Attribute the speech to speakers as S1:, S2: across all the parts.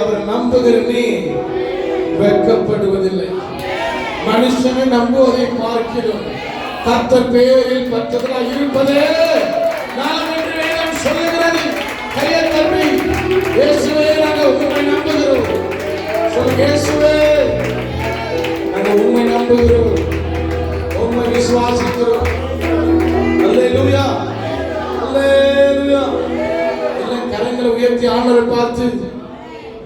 S1: அவரை நம்புகிற நீ வெட்கப்படுவதில்லை மனுஷனை நம்புவதை பார்க்கிறோம் கர்த்தர் பேரில் பற்றதா இருப்பதே நாம் என்று வேதம் சொல்லுகிறது கையை தம்பி இயேசுவே நாங்கள் உண்மை நம்புகிறோம் சொல்லு இயேசுவே நாங்கள் உண்மை நம்புகிறோம். உண்மை விசுவாசிக்கிறோம். அல்லேலூயா. அல்லேலூயா. எல்லாம் கரங்களை உயர்த்தி ஆண்டவரை பார்த்து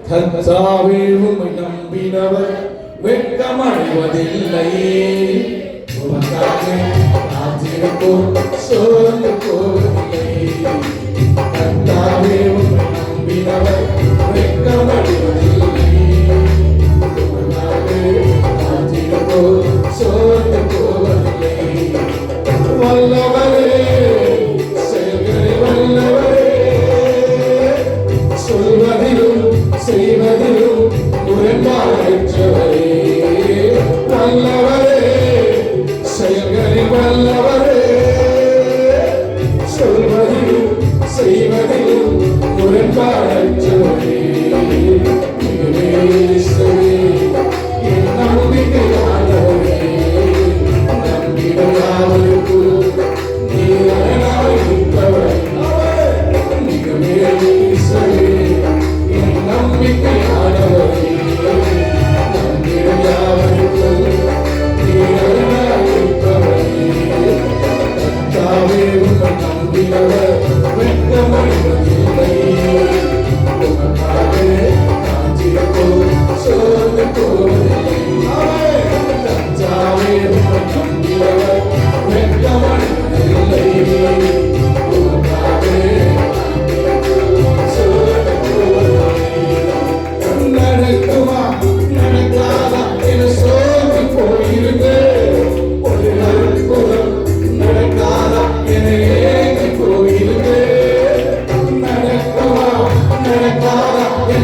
S1: கர்த்தாவே உம்மை நம்பினவர் வெட்கமடைவதில்லை. உமக்காக காத்திருப்போம் சோர்ந்து போவதில்லை. கர்த்தாவே உம்மை நம்பினவர் வெட்கமடைவதில்லை. சொல்வதிலும் செய்வதிலும் முரண்பாடற்றவரே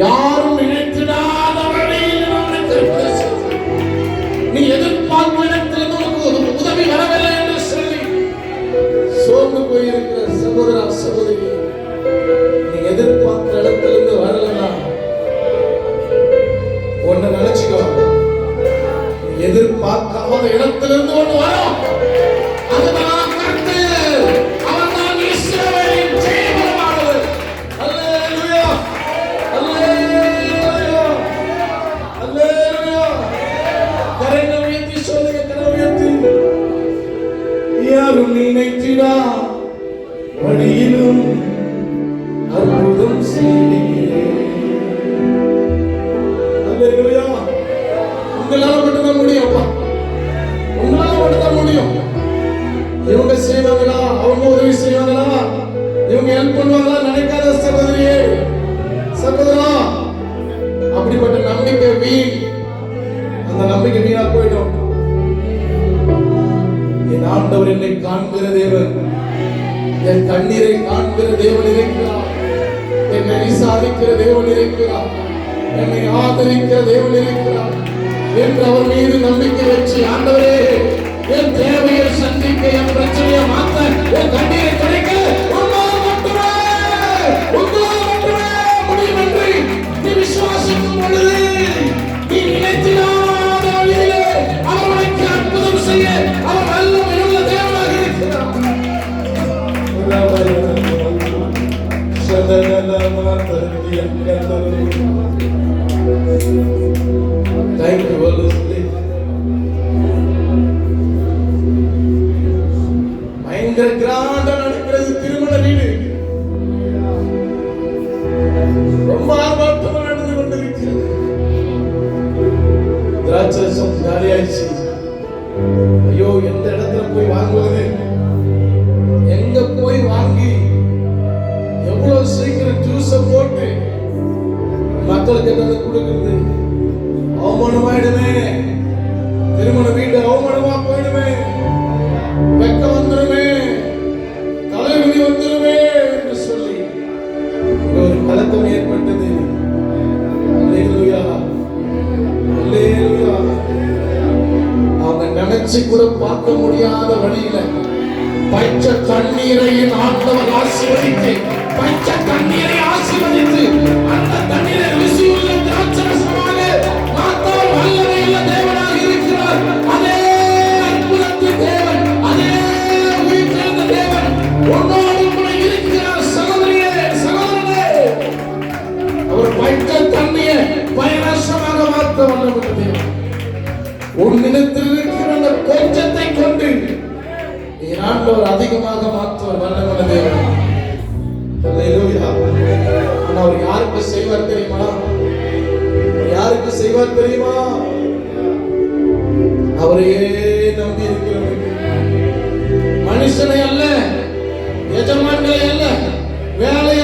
S1: யாரும் நினைத்திடாத வழியில் நீ எதிர்பார்க்கும் இடத்திலிருந்து உனக்கு ஒரு உதவி வரவில்லை என்று சொல்லி சோர்ந்து போயிருக்கிற சகோதரா சகோதரி நீ எதிர்பார்த்த இடத்திலிருந்து வரலனா ஒன்னு நினைச்சுக்கோ. நீ எதிர்பார்க்காத இடத்திலிருந்து ஒண்ணு வரும் கரங்கள் உயர்த்தி சொல்லுங்க கரங்கள் உயர்த்தி. யாரும் நினைத்திடா. என்னை ஆதரிக்கிற தேவன் இருக்கிறார் என்று அவர் மீது நம்பிக்கை வச்சு ஆண்டவரே என் தேவையை சந்திக்க என் பிரச்சனையை மாத்த என் கண்ணீரை கிடைக்க உங்களால் மட்டுமே உங்களால் மட்டுமே முடியும் என்று நீ விசுவாசிக்கும் பொழுது அவமானமாயிடுமே. திருமண வீடு அவமானமா போயிடுமே வெக்க வந்துடுமே தலைவிதி வந்துருமே என்று சொல்லி ஒரு கலக்கம் ஏற்பட்டது. அவங்க நினைச்சு கூட பார்க்க முடியாத வழியில பச்ச தண்ணீரையின் ஆண்டவர் ஆசீர்வதித்து பச்ச தண்ணீரை ஆசீர்வதித்து உன்னிடத்தில் இருக்கிற அந்த கொஞ்சத்தை கொண்டு நீ ஆண்டவர் அதிகமாக மாற்றுவார் வல்லவன தேவன். அவர் யாருக்கு செய்வார் தெரியுமா? யாருக்கு செய்வார் தெரியுமா? அவரையே நம்பி இருக்கிறவனுக்கு மனுஷனை அல்ல எஜமான்களை அல்ல வேலை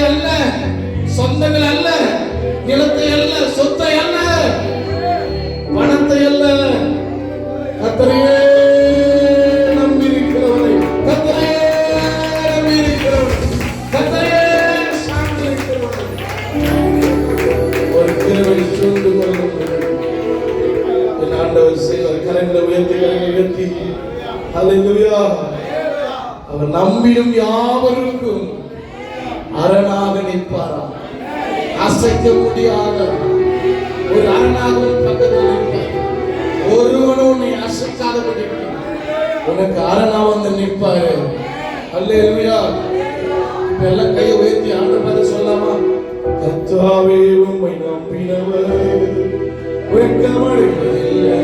S1: கரங்களை உயர்த்தி கரங்களை உயர்த்தி. அல்லேலூயா அவர் நம்பிடும் யாவருக்கும் அரணாக நிற்பாராம் அசைக்க முடியாத ஒரு அரணாக பக்கத்தில் நிற்பார். ஒருவனும் நீ அசைக்காதபடி உனக்கு அரணா வந்து நிற்பாரு. அல்லேலூயா இப்ப எல்லாம் கையை உயர்த்தி ஆண்டு பார்த்து சொல்லாமா கத்தாவே உண்மை நம்பினவர். வெட்கமடைவதில்லை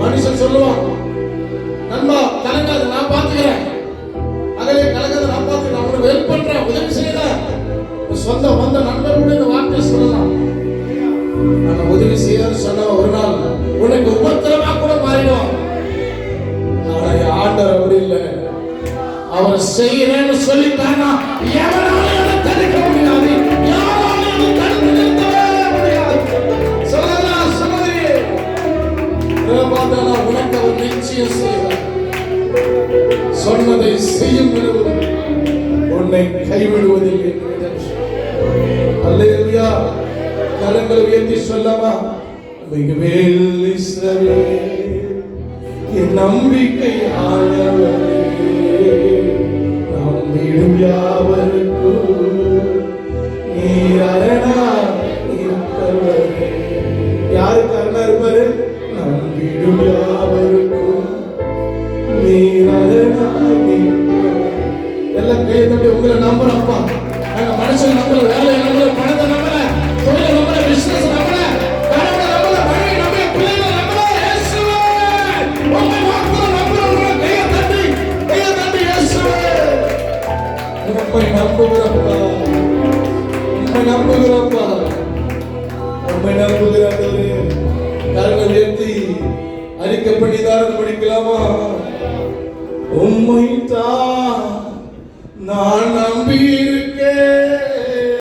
S1: மனுஷன் சொல்லுவான் நண்பா கலங்காது நான் பார்த்துக்கிறேன். அகலே கலங்காது நான் பார்த்துக்கிறேன். அவனுக்கு ஹெல்ப் பண்றேன். உதவி செய்யறேன் உன் சொந்த வந்த நண்பர்களோட இந்த வார்த்தை சொல்லலாம். நான் உதவி செய்யறேன்னு சொன்ன ஒரு நாள் உனக்கு உபத்திரமா கூட மாறிடும். ஆனா என் ஆண்டவர் அப்படி இல்லை. அவர் செய்யறேன்னு சொல்லிட்டானா? எவனாலும் நிச்சயம் செய்வார் சொன்னதை செய்யும் விடுவது உன்னை கைவிடுவதில்லை. அல்லேலூயா. கரங்களை உயர்த்தி சொல்லமா மிகவேல் இஸ்ரவேல் என் நம்பிக்கை ஆனவரே நம்பிடும் யாவருக்கும் நீ அரணா ஆண்டவரே உங்களை நம்புறப்பா நாங்க மனுஷன் நம்பல வேலை நம்பல பணத்தை நம்பல தொழில் நம்பல பிசினஸ் நம்பல கடவுளை நம்பல மழை நம்பல பிள்ளைகளை படிக்கலாமா? உண்மை தான் நான் நம்பி இருக்கேன்